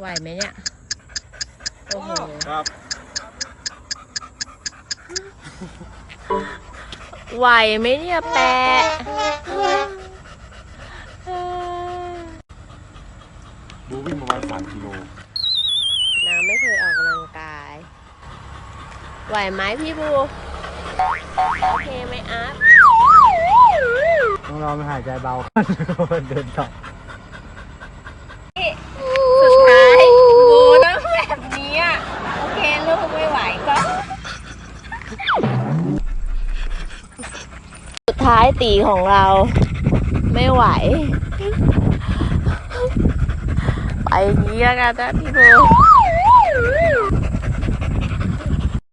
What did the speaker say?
ไหมเนี่ย โอ้โห ครับไหวไหมเนี่ยแปะบูวิ่งประมาณ3กิโลน้ำไม่เคยออกกำลังกาย ไหวไหมพี่บู โอเคไหมอัพต้องรอมันหายใจเบา เดินต่อ สุดท้ายตีของเราไม่ไหว ไปเงี้ยล้กันนะพี่โบ